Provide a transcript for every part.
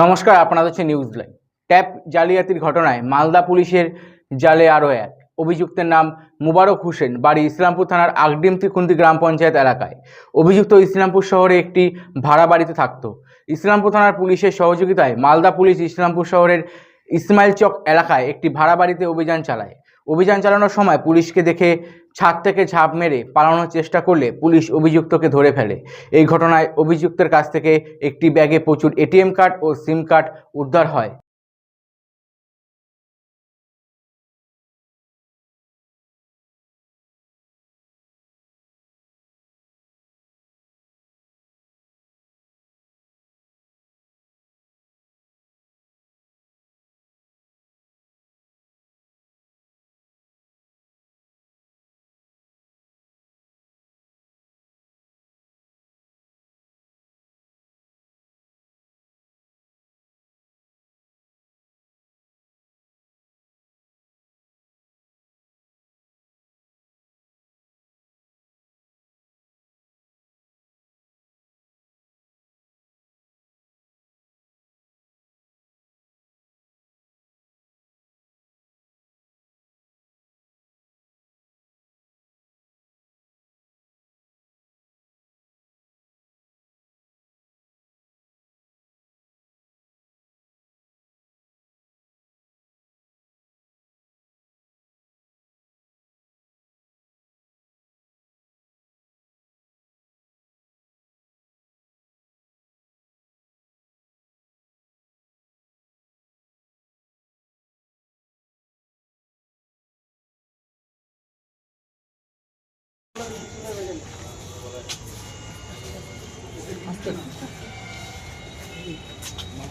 নমস্কার আপনারা হচ্ছে নিউজ লাইভ ট্যাপ জালিয়াতির ঘটনায় মালদা পুলিশের জালে আরও এক। অভিযুক্তের নাম মুবারক হোসেন, বাড়ি ইসলামপুর থানার আগডিম ত্রিকুন্দি গ্রাম পঞ্চায়েত এলাকায়। অভিযুক্ত ইসলামপুর শহরে একটি ভাড়া বাড়িতে থাকত। ইসলামপুর থানার পুলিশের সহযোগিতায় মালদা পুলিশ ইসলামপুর শহরের ইসমাইল চক এলাকায় একটি ভাড়া বাড়িতে অভিযান চালায়। অভিযান চালানোর সময় পুলিশকে দেখে ছাদ থেকে ঝাঁপ মেরে পালানোর চেষ্টা করলে পুলিশ অভিযুক্তকে ধরে ফেলে। এই ঘটনায় অভিযুক্তের কাছ থেকে একটি ব্যাগে প্রচুর এটিএম কার্ড ও সিম কার্ড উদ্ধার হয়।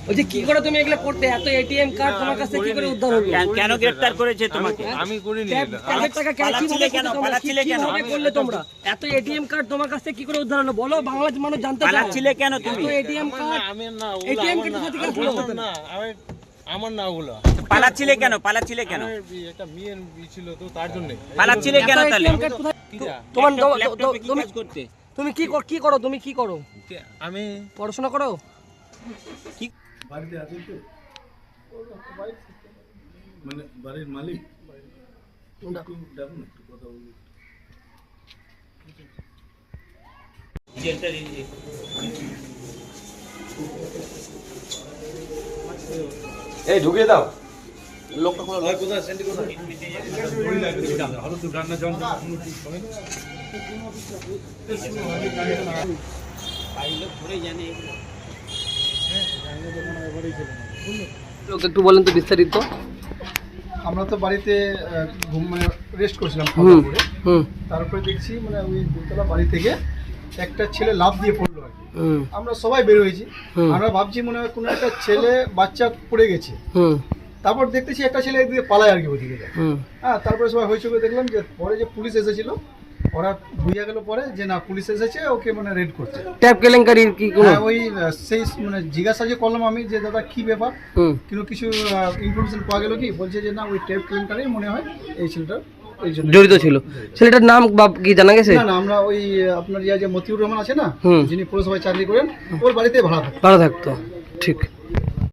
বলছি কি করে তুমি এগুলো করতে? এত এটিএম কার্ড তোমার কাছে কি করে উদ্ধার হলো? কেন- গ্রেফতার করেছে তোমাকে? আমি করিনি টাকা কে- পালাচ্ছিলে কেন? পালাচ্ছিলে কেন? কীভাবে করলে তোমরা? এত এটিএম কার্ড তোমার কাছে কি করে উদ্ধার হলো? বলো বাংলাদেশ মানুষ জানতে চায়। পালাচ্ছিলে কেন তুমি? এটিএম কার্ড আমি না ATM কার্ড না, কোথা থেকে আসলো? না আমি আমার না ওগুলো। পালাচ্ছিলে কেন? পালাচ্ছিলে কেন? একটা মেয়ের ছিল তো তার জন্য। পালাচ্ছিলে কেন তাহলে? তোমার কি তুমি কাজ করতে? তুমি কি কর- কি করো? তুমি কি করো? আমি পড়াশোনা করো? কি? বাড়িতে আছেন তো। মানে বাড়ির মালিক। একটু ডাকুন একটু কথা বলি। এই ঢুকিয়ে দাও। একটু বলেন তো বিস্তারিত। আমরা তো বাড়িতে ঘুম মানে রেস্ট করছিলাম খাওয়া করে হুম। তারপরে দেখছি মানে ওই দুতলা বাড়ি থেকে একটা ছেলে লাফ দিয়ে পড়ল আর কি। আমরা সবাই বের হয়েছি। আমরা ভাবছি মনে হয় কোনো একটা ছেলে বাচ্চা পড়ে গেছে। হুম। তারপর দেখতেছি একটা ছেলে এদিকে পালায় আর কি ওদিকে। হ্যাঁ তারপরে সবাই হয়েছে দেখলাম যে পরে যে পুলিশ এসেছিল ওরা বুঝে গেল পরে যে না পুলিশ এসেছে ওকে মানে রেড করছে। ট্যাব কেলেঙ্কারির কি কোনো? হ্যাঁ ওই সেই মানে জিজ্ঞাসা যে করলাম আমি যে দাদা কি ব্যাপার? কিন্তু কিছু ইনফরমেশন পাওয়া গেল কি? বলছে যে না ওই টেপ কেলেঙ্কারি মনে হয় এই ছেলেটা জড়িত ছিল। ছেলেটার নাম বা কি জানা গেছে? না আমরা ওই আপনার ইয়া যে মতিউর রহমান আছে না যিনি পৌরসভায় চাকরি করেন ওর বাড়িতে ভাড়া ভালো থাকতো ঠিক।